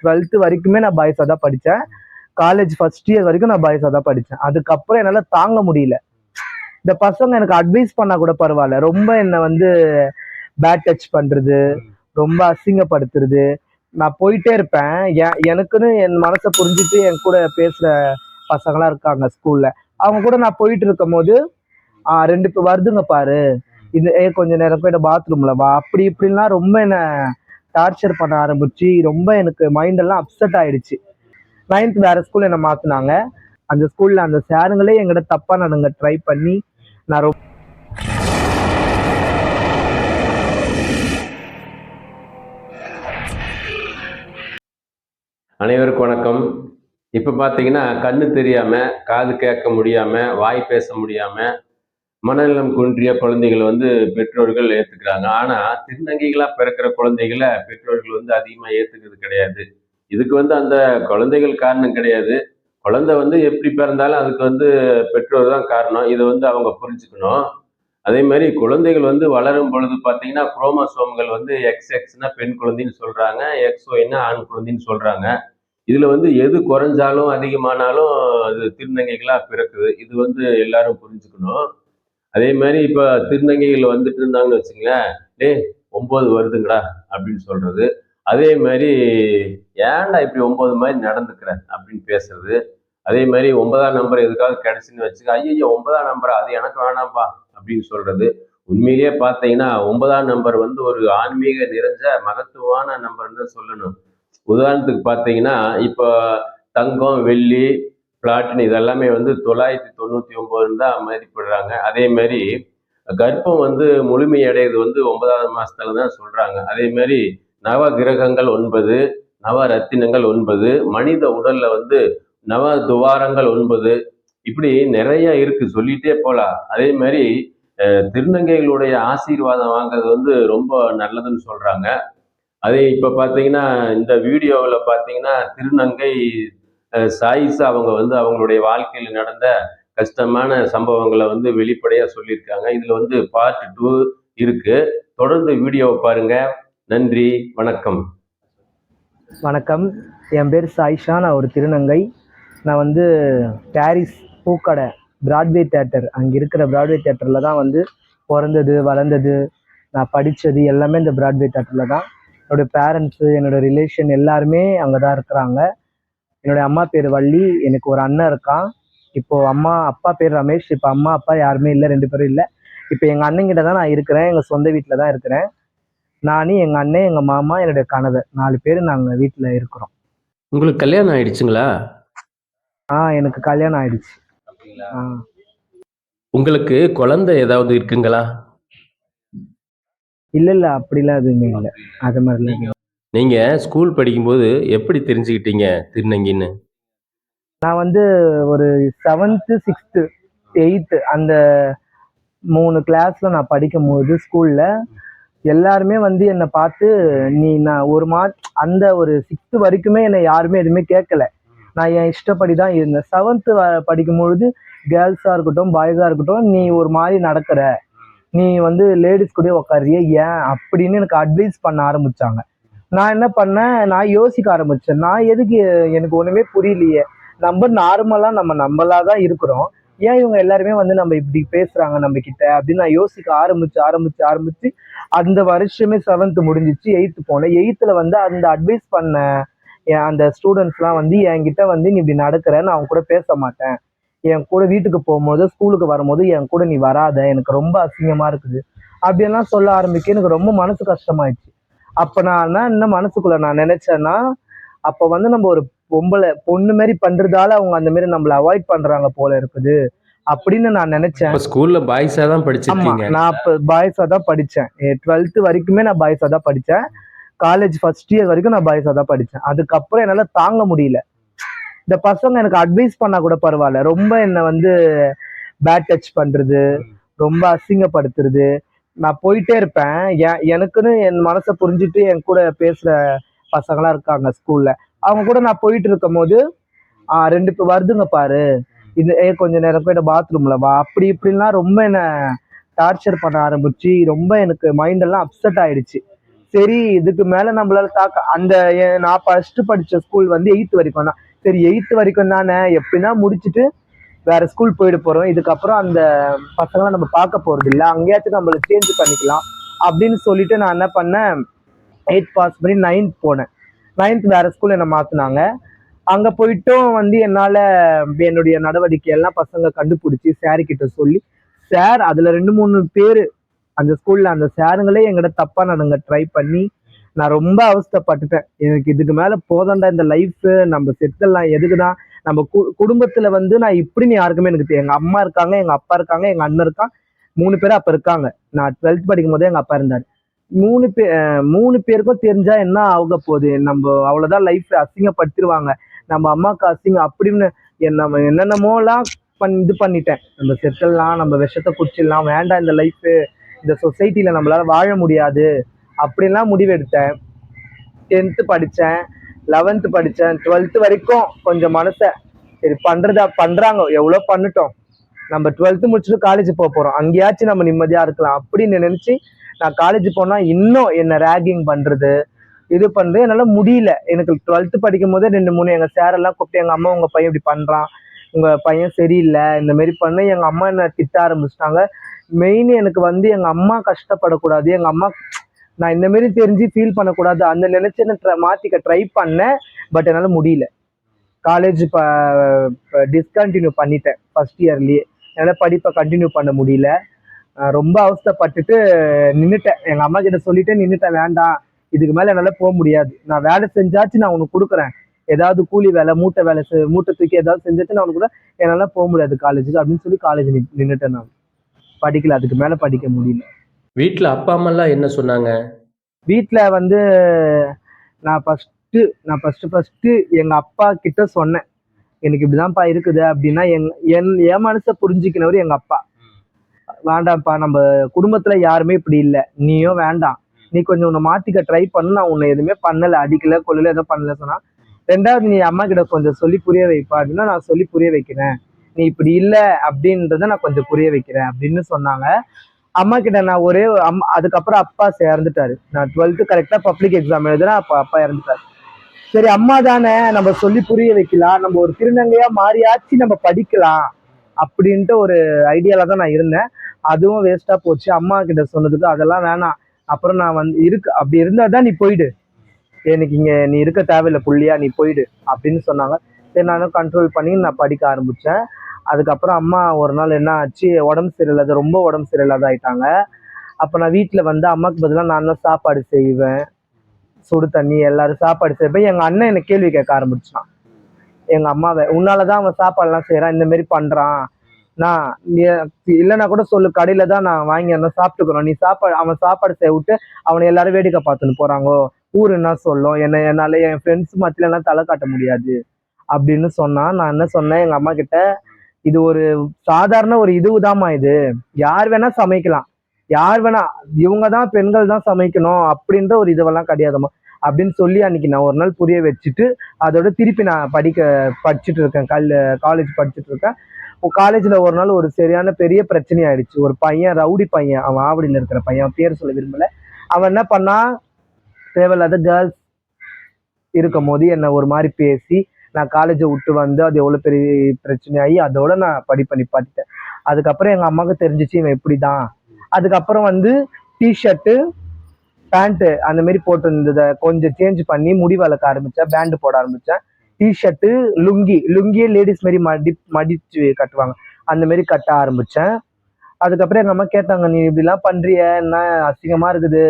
Twelfth வரைக்குமே நான் பாய்ஸாக தான் படித்தேன். காலேஜ் ஃபர்ஸ்ட் இயர் வரைக்கும் நான் பாய்ஸாக தான் படித்தேன். அதுக்கப்புறம் என்னால் தாங்க முடியல. இந்த பசங்க எனக்கு அட்வைஸ் பண்ணா கூட பரவாயில்ல. ரொம்ப என்னை வந்து பேட் டச் பண்ணுறது ரொம்ப அசிங்கப்படுத்துறது. நான் போயிட்டே இருப்பேன். எனக்குன்னு என் மனசை புரிஞ்சுட்டு என் கூட பேசுகிற பசங்களாம் இருக்காங்க ஸ்கூலில் அவங்க கூட நான் போயிட்டு இருக்கும் போது ரெண்டு பேர் வருதுங்க பாரு. இது ஏ கொஞ்ச நேரம் போயிட்டு பாத்ரூம்ல வா. அப்படி இப்படிலாம் ரொம்ப என்ன டார்ச்சர் பண்ண ஆரம்பிச்சு ரொம்ப எனக்கு மைண்டெல்லாம் அப்செட் ஆயிடுச்சு. நைன்த் வேற ஸ்கூல் என்ன மாத்தினாங்க. அந்த ஸ்கூல்ல அந்த சாருங்களே எங்கிட்ட தப்பா நடங்க ட்ரை பண்ணி நான் ரொம்ப அனைவருக்கும் வணக்கம். இப்போ பார்த்தீங்கன்னா கண்ணு தெரியாமல் காது கேட்க முடியாமல் வாய் பேச முடியாமல் மனநலம் குன்றிய குழந்தைகள் வந்து பெற்றோர்கள் ஏற்றுக்கிறாங்க ஆனால் திருநங்கைகளாக பிறக்கிற குழந்தைகளை பெற்றோர்கள் வந்து அதிகமாக ஏற்றுக்கிறது கிடையாது. இதுக்கு வந்து அந்த குழந்தைகள் காரணம் கிடையாது. குழந்தை வந்து எப்படி பிறந்தாலும் அதுக்கு வந்து பெற்றோர் தான் காரணம். இதை வந்து அவங்க புரிஞ்சுக்கணும். அதே மாதிரி குழந்தைகள் வந்து வளரும் பொழுது பார்த்தீங்கன்னா குரோமோசோம்கள் வந்து எக்ஸ் எக்ஸ்னா பெண் குழந்தைன்னு சொல்கிறாங்க எக்ஸ்ஒய்னா ஆண் குழந்தைன்னு சொல்கிறாங்க இதில் வந்து எது குறைஞ்சாலும் அதிகமானாலும் அது திருநங்கைகளாக பிறக்குது. இது வந்து எல்லாரும் புரிஞ்சுக்கணும். அதே மாதிரி இப்ப திருநங்கைகள் வந்துட்டு இருந்தாங்கன்னு வச்சுங்களேன் டேய் ஒன்பது வருதுங்கடா அப்படின்னு சொல்றது. அதே மாதிரி ஏன்டா இப்படி ஒன்பது மாதிரி நடந்துக்கிற? அப்படின்னு பேசுறது. அதே மாதிரி ஒன்பதாம் நம்பர் எதுக்காவது கிடைச்சுன்னு வச்சுக்க ஐயோ ஒன்பதாம் நம்பர் அது எனக்கு வேணாம்ப்பா அப்படின்னு சொல்றது. உண்மையிலேயே பார்த்தீங்கன்னா ஒன்பதாம் நம்பர் வந்து ஒரு ஆன்மீக நிறைஞ்ச மகத்துவமான நம்பர்னு சொல்லணும். உதாரணத்துக்கு பார்த்தீங்கன்னா இப்போ தங்கம் வெள்ளி பிளாட்டின் இதெல்லாமே வந்து தொள்ளாயிரத்தி தொண்ணூற்றி ஒம்போதுன்னு தான் மதிப்பிடுறாங்க. அதே மாதிரி கர்ப்பம் வந்து முழுமை வந்து ஒன்பதாவது மாசத்துல தான் சொல்றாங்க. அதே மாதிரி நவ கிரகங்கள் ஒன்பது நவ ரத்தினங்கள் ஒன்பது மனித உடல்ல வந்து நவ துவாரங்கள் ஒன்பது இப்படி நிறைய இருக்கு. சொல்லிட்டே போலாம். அதே மாதிரி திருநங்கைகளுடைய ஆசீர்வாதம் வாங்குறது வந்து ரொம்ப நல்லதுன்னு சொல்றாங்க. அதே இப்போ பார்த்தீங்கன்னா இந்த வீடியோவில் பார்த்தீங்கன்னா திருநங்கை சாயிசா அவங்க வந்து அவங்களுடைய வாழ்க்கையில் நடந்த கஷ்டமான சம்பவங்களை வந்து வெளிப்படையாக சொல்லியிருக்காங்க. இதில் வந்து பார்ட் டூ இருக்கு. தொடர்ந்து வீடியோவை பாருங்க. நன்றி வணக்கம். வணக்கம். என் பேர் சாயிஷா. நான் ஒரு திருநங்கை. நான் வந்து பாரிஸ் பூக்கடை பிராட்வே தேட்டர் அங்கே இருக்கிற பிராட்வே தேட்டரில் தான் வந்து பிறந்தது வளர்ந்தது. நான் படித்தது எல்லாமே இந்த பிராட்வே தேட்டரில் தான். என்னுடைய பேரண்ட்ஸு என்னோட ரிலேஷன் எல்லாருமே அங்கே தான் இருக்கிறாங்க. என்னோட அம்மா பேர் வள்ளி எனக்கு ஒரு அண்ணன் இருக்கான். இப்போது அம்மா அப்பா பேர் ரமேஷ் இப்போ அம்மா அப்பா யாருமே இல்லை ரெண்டு பேரும் இல்லை. இப்போ எங்கள் அண்ணங்கிட்ட தான் நான் இருக்கிறேன் எங்கள் சொந்த வீட்டில் தான் இருக்கிறேன். நானே எங்கள் அண்ணன் எங்கள் மாமா என்னுடைய கணவர் நாலு பேர் நாங்கள் வீட்டில் இருக்கிறோம். உங்களுக்கு கல்யாணம் ஆயிடுச்சுங்களா? ஆ எனக்கு கல்யாணம் ஆயிடுச்சு. ஆ உங்களுக்கு குழந்தை ஏதாவது இருக்குங்களா? இல்லை இல்லை அப்படிலாம் எதுவுமே இல்லை. அது மாதிரிலாம் நீங்கள் ஸ்கூல் படிக்கும்போது எப்படி தெரிஞ்சுக்கிட்டீங்க திருநங்கின்னு? நான் வந்து ஒரு செவன்த்து சிக்ஸ்த்து எயித்து அந்த மூணு கிளாஸில் நான் படிக்கும்போது ஸ்கூலில் எல்லாருமே வந்து என்னை பார்த்து நீ நான் ஒரு மா அந்த ஒரு சிக்ஸ்த்து வரைக்குமே என்னை யாருமே எதுவுமே கேட்கல. நான் என் இஷ்டப்படி தான் இருந்தேன். செவன்த்து படிக்கும்பொழுது கேர்ள்ஸாக இருக்கட்டும் பாய்ஸாக இருக்கட்டும் நீ ஒரு மாதிரி நடக்கிற. நீ வந்து லேடிஸ் கூட உட்காரிய ஏன்? அப்படின்னு எனக்கு அட்வைஸ் பண்ண ஆரம்பித்தாங்க நான் என்ன பண்ணேன்? நான் யோசிக்க ஆரம்பிச்சேன். நான் எதுக்கு எனக்கு ஒன்றுமே புரியலையே. நம்ம நார்மலாக நம்ம நம்மளா தான் இருக்கிறோம். ஏன் இவங்க எல்லாருமே வந்து நம்ம இப்படி பேசுறாங்க நம்ம கிட்ட? அப்படின்னு நான் யோசிக்க ஆரம்பிச்சு ஆரம்பிச்சு ஆரம்பிச்சு அந்த வருஷமே செவன்த் முடிஞ்சிச்சு எயித்து போனேன். எயித்துல வந்து அந்த அட்வைஸ் பண்ண என் அந்த ஸ்டூடெண்ட்ஸ்லாம் வந்து என்கிட்ட வந்து நீ இப்படி நடக்கிற நான் அவங்க கூட பேச மாட்டேன். என் கூட வீட்டுக்கு போகும்போது ஸ்கூலுக்கு வரும்போது என் கூட நீ வராத. எனக்கு ரொம்ப அசிங்கமா இருக்குது. அப்படியெல்லாம் சொல்ல ஆரம்பிக்க எனக்கு ரொம்ப மனசு கஷ்டமாயிடுச்சு. அப்ப நான் என்ன என்ன மனசுக்குள்ள நான் நினைச்சேன்னா அப்ப வந்து நம்ம ஒரு பொம்பளை பொண்ணு மாதிரி பண்றதால அவங்க அந்த மாதிரி நம்மள அவாய்ட் பண்றாங்க போல இருக்குது. அப்படின்னு நான் நினைச்சேன். ஸ்கூல்ல பாய்ஸா தான் படிச்சிருக்கீங்க. நான் அப்ப பாய்ஸா தான் படிச்சேன். டுவெல்த் வரைக்குமே நான் பாய்ஸா தான் படிச்சேன். காலேஜ் ஃபர்ஸ்ட் இயர் வரைக்கும் நான் பாய்ஸா தான் படிச்சேன். அதுக்கப்புறம் என்னால தாங்க முடியல. இந்த பசங்க எனக்கு அட்வைஸ் பண்ணா கூட பரவாயில்ல. ரொம்ப என்னை வந்து பேட் டச் பண்றது ரொம்ப அசிங்கப்படுத்துறது நான் போயிட்டே இருப்பேன். எனக்குன்னு என் மனசை புரிஞ்சுட்டு என் கூட பேசுற பசங்களாம் இருக்காங்க ஸ்கூல்ல அவங்க கூட நான் போயிட்டு இருக்கும் போது ரெண்டு பேர் வருதுங்க பாரு. இது ஏ கொஞ்ச நேரம் போய் பாத்ரூம்ல வா. அப்படி இப்படிலாம் ரொம்ப என்ன டார்ச்சர் பண்ண ஆரம்பிச்சு ரொம்ப எனக்கு மைண்ட் எல்லாம் அப்செட் ஆயிடுச்சு. சரி இதுக்கு மேல நம்மளால தாக்க அந்த நான் ஃபர்ஸ்ட் படிச்ச ஸ்கூல் வந்து எயித்து வரைக்கும் தான் சரி எயித்து வரைக்கும் தானே எப்படின்னா முடிச்சுட்டு வேற ஸ்கூல் போயிட போறோம். இதுக்கப்புறம் அந்த பசங்களை நம்ம பார்க்க போறது இல்ல. அங்கேயாச்சும் நம்மளை சேஞ்ச் பண்ணிக்கலாம் அப்படின்னு சொல்லிட்டு நான் என்ன பண்ணேன்? எயிட் பாஸ் பண்ணி நைன்த் போனேன். நைன்த் வேற ஸ்கூல் என்னை மாத்தினாங்க. அங்க போயிட்டும் வந்து என்னால என்னுடைய நடவடிக்கை எல்லாம் பசங்க கண்டுபிடிச்சி சார் கிட்ட சொல்லி சார் அதுல ரெண்டு மூணு பேர் அந்த ஸ்கூல்ல அந்த சாருங்களே எங்கிட்ட தப்பா நடங்க ட்ரை பண்ணி நான் ரொம்ப அவஸ்தைப்பட்டுட்டேன். எனக்கு இதுக்கு மேல போதண்டா இந்த லைஃப் நம்ம செத்தெல்லாம் எதுக்குதான்? நம்ம கு- குடும்பத்துல வந்து நான் இப்படின்னு யாருக்குமே எனக்கு எங்க அம்மா இருக்காங்க எங்க அப்பா இருக்காங்க எங்க அண்ணன் இருக்கான். மூணு பேர் அப்ப இருக்காங்க. நான் டுவெல்த் படிக்கும் போதே எங்க அப்பா இருந்தாரு. மூணு பேர் மூணு பேருக்கும் தெரிஞ்சா என்ன ஆக போகுது? நம்ம அவ்வளவுதான் லைஃப் அசிங்கப்படுத்திடுவாங்க நம்ம அம்மாவுக்கு அசிங்கம் அப்படின்னு என்ன- நம்ம என்னென்னமோலாம் பண் இது பண்ணிட்டேன். நம்ம செத்தலாம் நம்ம விஷத்தை குடிச்சிடலாம் வேண்டாம் இந்த லைஃப் இந்த சொசைட்டில நம்மளால வாழ முடியாது. அப்படின்லாம் முடிவெடுத்தேன். டென்த்து படித்தேன் லெவன்த்து படித்தேன் டுவெல்த்து வரைக்கும் கொஞ்சம் மனசை சரி பண்ணுறதா பண்ணுறாங்க எவ்வளோ பண்ணட்டும். நம்ம டுவெல்த்து முடிச்சுட்டு காலேஜ் போக போகிறோம் அங்கேயாச்சும் நம்ம நிம்மதியாக இருக்கலாம். அப்படின்னு நினச்சி நான் காலேஜ் போனால் இன்னும் என்னை ரேகிங் பண்ணுறது இது பண்ணுறது என்னால் முடியல. எனக்கு டுவெல்த்து படிக்கும் போதே ரெண்டு மூணு எங்கள் சேரெல்லாம் கூப்பிட்டு எங்கள் அம்மா உங்கள் பையன் இப்படி பண்ணுறான் உங்கள் பையன் சரியில்லை. இந்த மாதிரி பண்ண எங்கள் அம்மா என்னை திட்ட ஆரம்பிச்சிட்டாங்க. மெயின் எனக்கு வந்து எங்கள் அம்மா கஷ்டப்படக்கூடாது. எங்கள் அம்மா நான் இந்த மாரி தெரிஞ்சு ஃபீல் பண்ணக்கூடாது. அந்த நினைச்சு நான் try- மாத்திக்க ட்ரை பண்ணேன். பட் என்னால் முடியல. காலேஜ் இப்போ டிஸ்கண்டினியூ பண்ணிட்டேன். ஃபர்ஸ்ட் இயர்லயே என்னால் படிப்பை கண்டினியூ பண்ண முடியல. ரொம்ப அவஸ்தைப்பட்டுட்டு நின்றுட்டேன் எங்கள் அம்மா கிட்ட சொல்லிட்டு நின்றுட்டேன் வேண்டாம். இதுக்கு மேலே என்னால் போக முடியாது. நான் வேலை செஞ்சாச்சு நான் உனக்கு கொடுக்குறேன். ஏதாவது கூலி வேலை மூட்டை வேலை மூட்டை தூக்கி ஏதாவது செஞ்சாச்சு நான் உனக்கு கூட என்னால் போக முடியாது காலேஜுக்கு அப்படின்னு சொல்லி காலேஜ் நின்றுட்டேன் நான். படிக்கல. அதுக்கு மேலே படிக்க முடியல. வீட்ல அப்பா அம்மாலாம் என்ன சொன்னாங்க? வீட்டில் வந்து நான் ஃபஸ்ட்டு நான் ஃபஸ்ட்டு ஃபஸ்ட்டு எங்கள் அப்பா கிட்ட சொன்னேன். எனக்கு இப்படிதான்ப்பா இருக்குது அப்படின்னா எங் என் என் மனசை புரிஞ்சுக்கினவர் எங்கள் அப்பா. வேண்டாம்ப்பா நம்ம குடும்பத்தில் யாருமே இப்படி இல்லை. நீயும் வேண்டாம். நீ கொஞ்சம் உன்னை மாற்றிக்க ட்ரை பண்ணு. நான் உன்னை எதுவுமே பண்ணலை. அடிக்கல கொள்ளல எதுவும் பண்ணல சொன்னா ரெண்டாவது நீ அம்மா கிட்ட கொஞ்சம் சொல்லி புரிய வைப்பா அப்படின்னா நான் சொல்லி புரிய வைக்கிறேன். நீ இப்படி இல்லை அப்படின்றத நான் கொஞ்சம் புரிய வைக்கிறேன் அப்படின்னு சொன்னாங்க. அம்மா கிட்ட நான் ஒரே அம்மா அதுக்கப்புறம் அப்பா இறந்துட்டாரு நான் டுவெல்த்து கரெக்டாக பப்ளிக் எக்ஸாம் எழுதுனா அப்போ அப்பா இறந்துட்டாரு. சரி அம்மா தானே நம்ம சொல்லி புரிய வைக்கலாம். நம்ம ஒரு திருநங்கையா மாறியாச்சு நம்ம படிக்கலாம் அப்படின்ட்டு ஒரு ஐடியால தான் நான் இருந்தேன். அதுவும் வேஸ்டா போச்சு. அம்மா கிட்ட சொன்னதுக்கு அதெல்லாம் வேணாம். அப்புறம் நான் வந்து இருக்கு அப்படி இருந்தா தான் நீ போயிடு. எனக்கு இங்க நீ இருக்க தேவையில்லை புள்ளியா நீ போயிடு அப்படின்னு சொன்னாங்க. சரி நானும் கண்ட்ரோல் பண்ணி நான் படிக்க ஆரம்பிச்சேன். அதுக்கப்புறம் அம்மா ஒரு நாள் என்ன ஆச்சு? உடம்பு சரியில்லாத ரொம்ப உடம்பு சரியில்லாத ஆயிட்டாங்க. அப்போ நான் வீட்டில் வந்து அம்மாவுக்கு பதிலாக நான் தான் சாப்பாடு செய்வேன். சுடு தண்ணி எல்லாரும் சாப்பாடு செய்வேன். எங்கள் அண்ணன் என்னை கேள்வி கேட்க ஆரம்பிச்சான். எங்கள் அம்மாவை உன்னால தான் அவன் சாப்பாடுலாம் செய்கிறான் இந்தமாரி பண்ணுறான் நான் நீ இல்லைன்னா கூட சொல்லு. கடையில் தான் நான் வாங்கி அந்த சாப்பிட்டுக்கிறோம். நீ சாப்பாடு அவன் சாப்பாடு செய்ய விட்டு அவனை எல்லாரும் வேடிக்கை பார்த்துன்னு போகிறாங்கோ ஊர் என்ன சொல்லும்? என்னை என்னால் என் ஃப்ரெண்ட்ஸ் மத்தியில எல்லாம் தலை காட்ட முடியாது. அப்படின்னு சொன்னான். நான் என்ன சொன்னேன்? எங்கள் அம்மா கிட்ட இது ஒரு சாதாரண ஒரு இதுதாம்மா இது. யார் வேணா சமைக்கலாம். யார் வேணா இவங்க தான் பெண்கள் தான் சமைக்கணும் அப்படின்ற ஒரு இதுவெல்லாம் கிடையாதும்மா. அப்படின்னு சொல்லி அன்னைக்கு நான் ஒரு நாள் புரிய வச்சுட்டு அதோட திருப்பி நான் படிக்க படிச்சுட்டு இருக்கேன். கல் காலேஜ் படிச்சுட்டு இருக்கேன். காலேஜில் ஒரு நாள் ஒரு சரியான பெரிய பிரச்சனை ஆயிடுச்சு. ஒரு பையன் ரவுடி பையன் அவன் ஆவடியில் இருக்கிற பையன் பேர் சொல்ல விரும்பல. அவன் என்ன பண்ணா தேவையில்லாத கேர்ள்ஸ் இருக்கும் போது என்னை ஒரு மாதிரி பேசி நான் காலேஜை விட்டு வந்து அது எவ்வளோ பெரிய பிரச்சனையாகி அதோட நான் படிப்பை நிப்பாட்டிட்டேன். அதுக்கப்புறம் எங்கள் அம்மாவுக்கு தெரிஞ்சிச்சு இவன் இப்படி தான் அதுக்கப்புறம் வந்து டிஷர்ட்டு பேண்ட்டு அந்த மாதிரி போட்டு இருந்ததை கொஞ்சம் சேஞ்ச் பண்ணி முடி வளர்க்க ஆரம்பித்தேன் பேண்டு போட ஆரம்பித்தேன் டிஷர்ட்டு லுங்கி லுங்கியே லேடிஸ் மாரி மடி மடிச்சு கட்டுவாங்க. அந்த மாதிரி கட்ட ஆரம்பித்தேன் அதுக்கப்புறம் எங்கள் அம்மா கேட்டாங்க நீ இப்படிலாம் பண்ணுறிய என்ன அசிங்கமாக இருக்குது?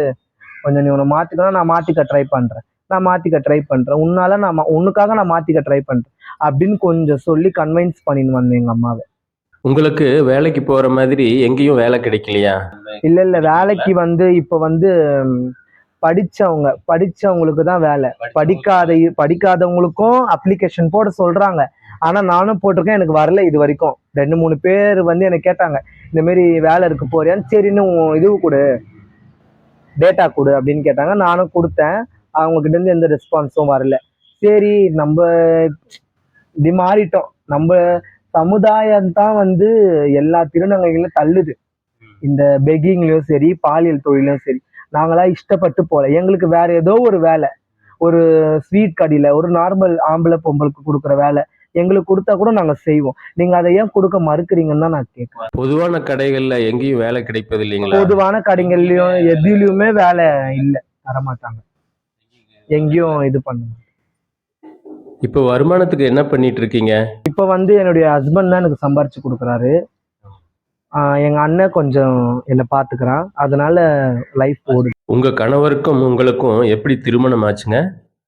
கொஞ்சம் நீ உன்னை மாற்றிக்கணும் நான் மாற்றிக்க ட்ரை பண்ணுறேன் நான் மாற்றிக்க ட்ரை பண்ணுறேன் உன்னால நான் உனக்காக நான் மாற்றிக்க ட்ரை பண்ணுறேன் அப்படின்னு கொஞ்சம் சொல்லி கன்வின்ஸ் பண்ணின்னு வந்தேன் எங்கள் அம்மாவை. உங்களுக்கு வேலைக்கு போற மாதிரி எங்கேயும் வேலை கிடைக்கலையா? இல்ல இல்ல. வேலைக்கு வந்து இப்ப வந்து படிச்சவங்க படிச்சவங்களுக்கு தான் வேலை. படிக்காத படிக்காதவங்களுக்கும் அப்ளிகேஷன் போட சொல்றாங்க. ஆனா நானும் போட்டிருக்கேன் எனக்கு வரல இது வரைக்கும். ரெண்டு மூணு பேர் வந்து எனக்கு கேட்டாங்க இந்த மாதிரி வேலை இருக்கு போறியான்னு? சரின்னு இது கொடு டேட்டா கொடு அப்படின்னு கேட்டாங்க. நானும் கொடுத்தேன். அவங்க கிட்ட இருந்து எந்த ரெஸ்பான்ஸும் வரல. சரி நம்ம இப்படி மாறிட்டோம். நம்ம சமுதாயம் தான் வந்து எல்லா திருநங்கைகளும் தள்ளுது. இந்த பெக்கிங்லயும் சரி பாலியல் தொழிலும் சரி நாங்களா இஷ்டப்பட்டு போல எங்களுக்கு வேற ஏதோ ஒரு வேலை. ஒரு ஸ்வீட் கடையில ஒரு நார்மல் ஆம்பளை பொம்பளுக்கு கொடுக்குற வேலை எங்களுக்கு கொடுத்தா கூட நாங்க செய்வோம். நீங்க அதை ஏன் கொடுக்க மறுக்கிறீங்கன்னு தான் நான் கேட்கிறேன். பொதுவான கடைகள்ல எங்கேயும் வேலை கிடைப்பது இல்லைங்களா பொதுவான கடைகள்லயும் எதுலயுமே வேலை இல்ல. தரமாட்டாங்க. எங்கேயும் இது பண்ணுங்க இப்போ வருமானத்துக்கு என்ன பண்ணிட்டு இருக்கீங்க? இப்போ வந்து என்னுடைய ஹஸ்பண்ட் தான் எனக்கு சம்பாரிச்சு கொடுக்குறாரு. எங்க அண்ணன் கொஞ்சம் என்னை பாத்துக்கிறான். அதனால லைஃப் ஓடுது. உங்க கணவருக்கும் உங்களுக்கும் எப்படி திருமணம் ஆச்சுங்க?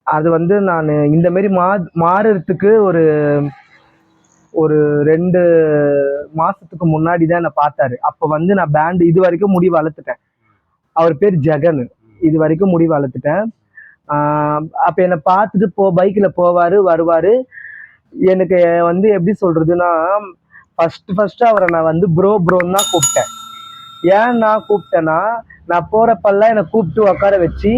அது வந்து நான் இந்த மாதிரி மா மாறுறதுக்கு ஒரு ஒரு ரெண்டு மாசத்துக்கு முன்னாடி தான் என்னை பார்த்தாரு. அப்போ வந்து நான் பேண்ட் இது வரைக்கும் முடி வளர்த்துட்டேன். அவர் பேர் ஜெகன். இது வரைக்கும் முடி வளர்த்துட்டேன். அப்ப என்னை பார்த்துட்டு போ பைக்கில் போவாரு வருவாரு. எனக்கு வந்து எப்படி சொல்றதுன்னா ஃபர்ஸ்ட் ஃபர்ஸ்ட் அவரை நான் வந்து ப்ரோ ப்ரோன்னு தான் கூப்பிட்டேன். ஏன் நான் கூப்பிட்டேன்னா நான் போறப்பெல்லாம் என்னை கூப்பிட்டு உட்கார வச்சு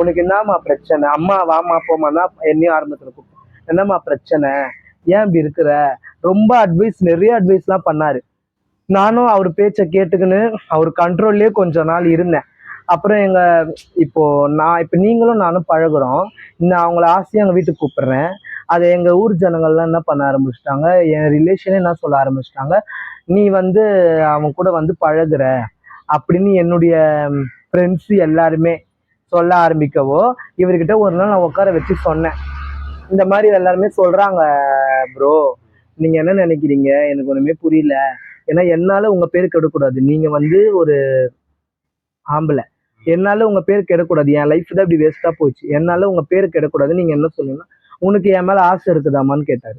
உனக்கு என்னம்மா பிரச்சனை? அம்மா வாமா போமா தான் என்னையும் ஆரம்பத்தில் கூப்பிட்டேன். என்னம்மா பிரச்சனை? ஏன் இப்படி இருக்கிற? ரொம்ப அட்வைஸ் நிறைய அட்வைஸ்லாம் பண்ணாரு. நானும் அவர் பேச்சை கேட்டுக்கின்னு அவர் கண்ட்ரோல்லே கொஞ்ச நாள் இருந்தேன். அப்புறம் எங்க இப்போ நான் இப்போ நீங்களும் நானும் பழகுறோம். நான் அவங்கள ஆசையாக எங்கள் வீட்டுக்கு கூப்பிடுறேன். அதை எங்கள் ஊர் ஜனங்கள்லாம் என்ன பண்ண ஆரம்பிச்சிட்டாங்க? என் ரிலேஷனே என்ன சொல்ல ஆரம்பிச்சிட்டாங்க? நீ வந்து அவன் கூட வந்து பழகுற. அப்படின்னு என்னுடைய ஃப்ரெண்ட்ஸ் எல்லாருமே சொல்ல ஆரம்பிக்கவோ இவர்கிட்ட ஒரு நாள் நான் உட்கார வச்சு சொன்னேன். இந்த மாதிரி எல்லாருமே சொல்றாங்க ப்ரோ நீங்க என்ன நினைக்கிறீங்க? எனக்கு ஒண்ணுமே புரியல. ஏன்னா என்னால உங்க பேர் கெடக்கூடாது. நீங்க வந்து ஒரு ஆம்பளை. என்னால உங்க பேர் கெடக்கூடாது. என் லைஃப் தான் இப்படி வேஸ்டா போச்சு. என்னால உங்க பேர் கெடக்கூடாது நீங்க என்ன சொல்லுங்கன்னா உனக்கு என் மேல ஆசை இருக்குதாமான்னு கேட்டாரு.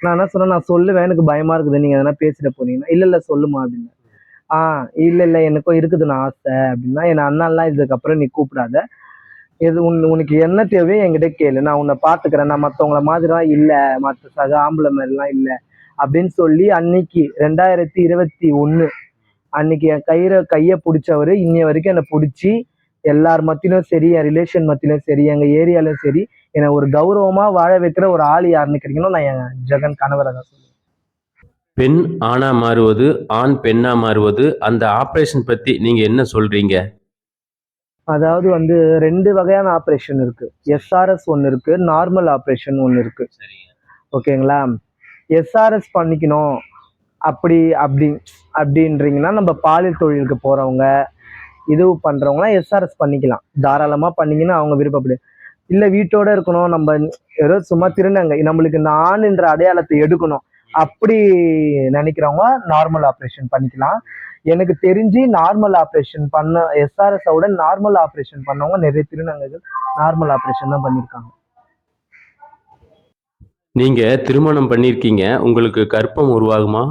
நான் என்ன சொன்னேன்? நான் சொல்லுவேன். எனக்கு பயமா இருக்குது. நீங்க எதனா பேசிட்டு போனீங்கன்னா இல்ல இல்ல சொல்லுமா அப்படின்னு ஆ இல்ல இல்ல. எனக்கும் இருக்குது. நான் ஆசை அப்படின்னா என் அண்ணாலாம் இதுக்கப்புறம் நீ கூப்பிடாத. இது உன் உனக்கு என்ன தேவையோ என்கிட்ட கேளு. நான் உன்னை பாத்துக்கிறேன். நான் மற்றவங்கள மாதிரிலாம் இல்லை. மற்ற சக ஆம்பளை மாதிரிலாம் இல்லை. அப்படின்னு சொல்லி அன்னைக்கு ரெண்டாயிரத்தி இருபத்தி ஒன்று அன்னைக்கு என் கையில கைய பிடிச்சவரு. இன்னைய வரைக்கும் என்னை பிடிச்சி எல்லார் மத்தியிலும் சரி என் ரிலேஷன் மத்தியிலும் சரி எங்க ஏரியாலும் சரி என்னை ஒரு கௌரவமா வாழ வைக்கிற ஒரு ஆள் யாருன்னு கிடைக்கணும் நான் என் ஜெகன் கணவரை தான் சொல்லுவேன். பெண் ஆணா மாறுவது ஆண் பெண்ணா மாறுவது அந்த ஆபரேஷன் பத்தி நீங்க என்ன சொல்றீங்க? அதாவது வந்து ரெண்டு வகையான ஆப்ரேஷன் இருக்கு. எஸ்ஆர்எஸ் ஒன்று இருக்கு நார்மல் ஆப்ரேஷன் ஒன்று இருக்கு. ஓகேங்களா எஸ்ஆர்எஸ் பண்ணிக்கணும். அப்படி அப்படி. அப்படின்றீங்கன்னா நம்ம பாலியல் தொழிலுக்கு போறவங்க இது பண்றவங்கலாம் எஸ்ஆர்எஸ் பண்ணிக்கலாம். தாராளமா பண்ணீங்கன்னா அவங்க விருப்பப்படு. இல்ல வீட்டோட இருக்கணும். நம்ம ஏதோ சும்மா திருநங்கை. நம்மளுக்கு நான்ன்ற அடையாளத்தை எடுக்கணும். அப்படி நினைக்கிறவங்க நார்மல் ஆப்ரேஷன் பண்ணிக்கலாம். எனக்கு தெரிஞ்சு நார்மல் ஆப்ரேஷன் பண்ண எஸ்ஆர்எஸ் விட நார்மல் ஆப்ரேஷன் பண்ணவங்க நிறைய திருநங்கைகள் நார்மல் ஆப்ரேஷன் தான் பண்ணியிருக்காங்க. நீங்க திருமணம் பண்ணிருக்கீங்க உங்களுக்கு கர்ப்பம் உருவாகுமா?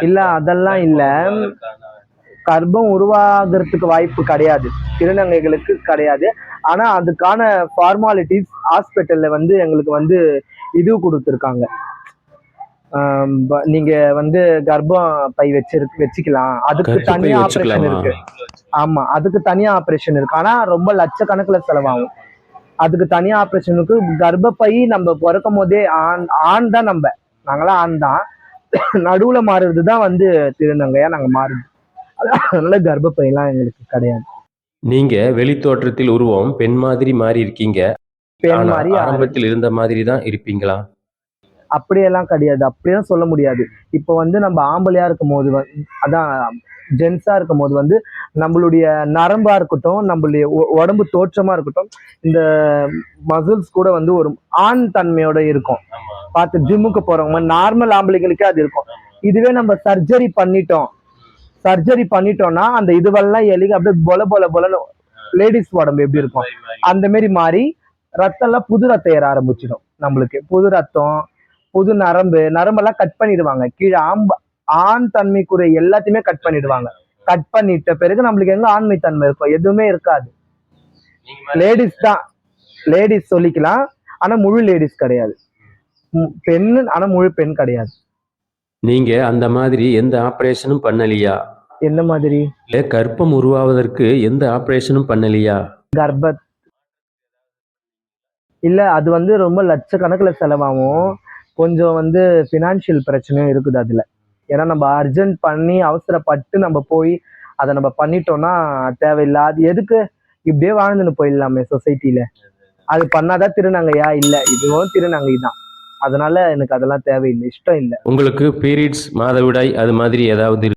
இல்ல அதெல்லாம் இல்ல. கர்ப்பம் உருவாகிறதுக்கு வாய்ப்பு கிடையாது. திருநங்கைகளுக்கு கிடையாது. ஆனா அதுக்கான ஃபார்மாலிட்டிஸ் ஹாஸ்பிட்டல்ல வந்து எங்களுக்கு வந்து இது கொடுத்துருக்காங்க. நீங்க வந்து கர்ப்பம் பை வச்சிருக்கு வச்சுக்கலாம். அதுக்கு தனியா ஆப்ரேஷன்? இருக்கு. ஆமா அதுக்கு தனியா ஆப்ரேஷன் இருக்கு. ஆனா ரொம்ப லட்சக்கணக்குல செலவாகும். அதுக்கு தனியா ஆப்ரேஷன் இருக்கு. கர்ப்பப்பை நம்ம பிறக்கும் போதே ஆண் ஆண் தான் நம்ம. நாங்களாம் ஆண் தான் நடுவுல மாறுறது தான் வந்து திருநங்கையா நாங்க மாறுது அதனால கர்ப்பப்பையெல்லாம் எங்களுக்கு கிடையாது. நீங்க வெளி தோற்றத்தில் உருவம் பெண் மாதிரி மாறி இருக்கீங்க. பெண் மாதிரி ஆரம்பத்தில் இருந்த மாதிரி தான் இருப்பீங்களா? அப்படியெல்லாம் கிடையாது. அப்படியெல்லாம் சொல்ல முடியாது. இப்போ வந்து நம்ம ஆம்பளையா இருக்கும் போது அதான் ஜென்ஸா இருக்கும் போது வந்து நம்மளுடைய நரம்பா இருக்கட்டும் நம்மளுடைய உடம்பு தோற்றமா இருக்கட்டும் இந்த மசில்ஸ் கூட வந்து ஒரு ஆண் தன்மையோட இருக்கும். பார்த்து ஜிம்முக்கு போறவங்க நார்மல் ஆம்பளைங்களுக்கே அது இருக்கும். இதுவே நம்ம சர்ஜரி பண்ணிட்டோம். சர்ஜரி பண்ணிட்டோம்னா அந்த இதுவெல்லாம் எலிக அப்படியே பொல பொல பொலன்னு லேடிஸ் உடம்பு எப்படி இருக்கும்? அந்த மாதிரி மாறி ரத்தம் எல்லாம் புது ரத்தம் ஏற ஆரம்பிச்சிடும் நம்மளுக்கு. புது ரத்தம் புது நரம்பு நரம்பெல்லாம் கட் பண்ணிடுவாங்க. கீழே ஆம்ப ஆண் தன்மைக்குரிய எல்லாத்தையுமே கட் பண்ணிடுவாங்க. கட் பண்ணிட்ட பிறகு நம்மளுக்கு எங்க ஆண்மை தன்மை இருக்கும்? எதுவுமே இருக்காது. லேடிஸ் தான். லேடிஸ் சொல்லிக்கலாம். ஆனா முழு லேடிஸ் கிடையாது. ம், பெண்ணு ஆனா முழு பெண் கிடையாது. நீங்க அந்த மாதிரி எந்த ஆபரேஷனும் பண்ணலையா? என்ன மாதிரி? கர்ப்பம் உருவாவதற்கு எந்த ஆபரேஷனும் பண்ணலையா? கர்ப்ப இல்ல அது வந்து ரொம்ப லட்சக்கணக்குல செலவாகும். கொஞ்சம் வந்து ஃபினான்ஷியல் பிரச்சனையும் இருக்குது அதில். ஏன்னா நம்ம அர்ஜென்ட் பண்ணி அவசரப்பட்டு நம்ம போய் அதை நம்ம பண்ணிட்டோம்னா தேவையில்லை அது எதுக்கு இப்படியே வாழ்ந்துன்னு போயிடலாமே சொசைட்டியில் அது பண்ணாதான் திருநங்கையா? இல்லை. இதுவும் திருநங்கை தான். அதனால எனக்கு அதெல்லாம் தேவையில்லை. இஷ்டம் இல்லை. உங்களுக்கு பீரியட்ஸ் மாதவிடாய் அது மாதிரி ஏதாவது